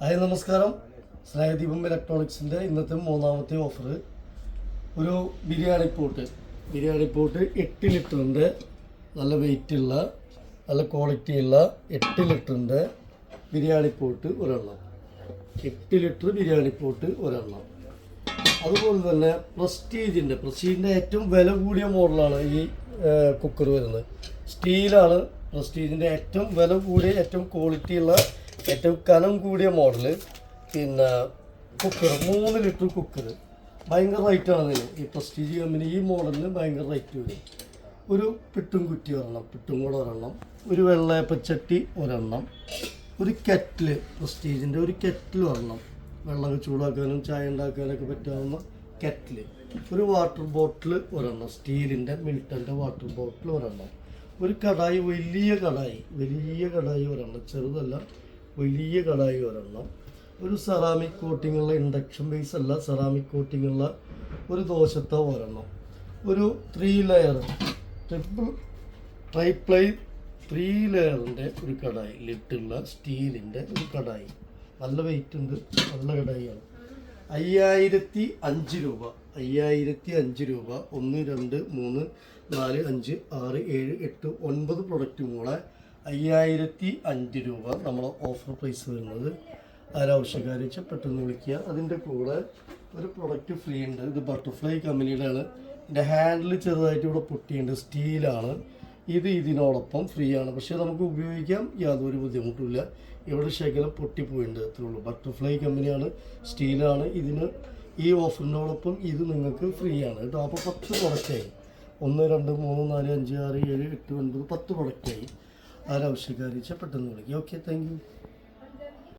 Hi നമസ്കാരം. സ്നേഹദീപം ഇലക്ട്രോണിക്സിന്റെ ഇന്നത്തെ മൂന്നാമത്തെ ഓഫർ ഒരു ബിരിയാണി പോട്ട്. ബിരിയാണി പോട്ട് എട്ട് ലിറ്ററിന്റെ നല്ല വെയിറ്റുള്ള നല്ല ക്വാളിറ്റിയുള്ള എട്ട് ലിറ്ററിന്റെ ബിരിയാണി പോട്ട് ഒരെണ്ണം. എട്ട് ലിറ്റർ ബിരിയാണി പോട്ട് ഒരെണ്ണം. അതുപോലെ തന്നെ പ്രസ്റ്റീജിന്റെ പ്രസ്റ്റീജിന്റെ ഏറ്റവും വില കൂടിയ മോഡലാണ് ഈ കുക്കർ വരുന്നത്. സ്റ്റീലാണ് പ്രസ്റ്റീജിന്റെ ഏറ്റവും വില കൂടിയ ഏറ്റവും ക്വാളിറ്റിയുള്ള ഏറ്റവും കനം കൂടിയ മോഡൽ പിന്നെ കുക്കർ മൂന്ന് ലിറ്റർ കുക്കർ ഭയങ്കര റേറ്റാണ് അതിന്. ഈ പ്രസ്റ്റീജ് കമ്പനി ഈ മോഡലിന് ഭയങ്കര റേറ്റ് വരും. ഒരു പിട്ടും കുറ്റി ഒരെണ്ണം പിട്ടും കൂടെ ഒരെണ്ണം ഒരു വെള്ളയപ്പച്ചട്ടി ഒരെണ്ണം ഒരു കെറ്റിൽ പ്രസ്റ്റീജിന്റെ ഒരു കെറ്റിൽ ഒരെണ്ണം. വെള്ളമൊക്കെ ചൂടാക്കാനും ചായ ഉണ്ടാക്കാനൊക്കെ പറ്റാവുന്ന കെറ്റിൽ ഒരു വാട്ടർ ബോട്ടിൽ ഒരെണ്ണം സ്റ്റീലിന്റെ മിൽട്ടന്റെ വാട്ടർ ബോട്ടിൽ ഒരെണ്ണം. ഒരു കടായി വലിയ കടായി വലിയ കടായി ഒരെണ്ണം ചെറുതല്ല വലിയ കടായി ഒരെണ്ണം. ഒരു സെറാമിക് കോട്ടിങ്ങുള്ള ഇൻഡക്ഷൻ ബേസ് അല്ല സെറാമിക് കോട്ടിങ്ങുള്ള ഒരു ദോശത്ത ഒരെണ്ണം. ഒരു three layer triple triply three ലെയറിന്റെ ഒരു കടായി ലിട്ടുള്ള സ്റ്റീലിന്റെ ഒരു കടായി. നല്ല വെയിറ്റ് ഉണ്ട് നല്ല കടായിയാണ്. അയ്യായിരത്തി അഞ്ച് രൂപ അയ്യായിരത്തി അഞ്ച് രൂപ ഒന്ന് രണ്ട് മൂന്ന് നാല് അഞ്ച് ആറ് ഏഴ് എട്ട് ഒൻപത് പ്രൊഡക്റ്റ് കൂടെ അയ്യായിരത്തി അഞ്ച് രൂപ നമ്മൾ ഓഫർ പ്രൈസ് വരുന്നത്. ആരാവശ്യക്കാരെ വെച്ചാൽ പെട്ടെന്ന് വിളിക്കുക. അതിന്റെ കൂടെ ഒരു പ്രൊഡക്റ്റ് ഫ്രീ ഉണ്ട്. ഇത് ബട്ടർഫ്ലൈ കമ്പനിയുടെയാണ് ഇതിന്റെ ഹാൻഡിൽ ചെറുതായിട്ട് ഇവിടെ പൊട്ടിയുണ്ട് സ്റ്റീലാണ്. ഇത് ഇതിനോടൊപ്പം ഫ്രീ ആണ്. പക്ഷേ നമുക്ക് ഉപയോഗിക്കാം. യാതൊരു ബുദ്ധിമുട്ടുമില്ല. ഇവിടെ ശകലം പൊട്ടിപ്പോയിട്ടുണ്ട്. അത്രേ ഉള്ളൂ. ബട്ടർഫ്ലൈ കമ്പനിയാണ് സ്റ്റീലാണ്. ഇതിന് ഈ ഓഫറിനോടൊപ്പം ഇത് നിങ്ങൾക്ക് ഫ്രീ ആണ്. കേട്ടോ. അപ്പോൾ പത്ത് പ്രൊഡക്റ്റായി ഒന്ന് രണ്ട് മൂന്ന് നാല് അഞ്ച് ആറ് ഏഴ് എട്ട് ഒൻപത് പത്ത് പ്രൊഡക്റ്റായി ആരാവശ്യക്കാരിച്ചാൽ പെട്ടെന്ന് വിളിക്കുക ഓക്കെ താങ്ക്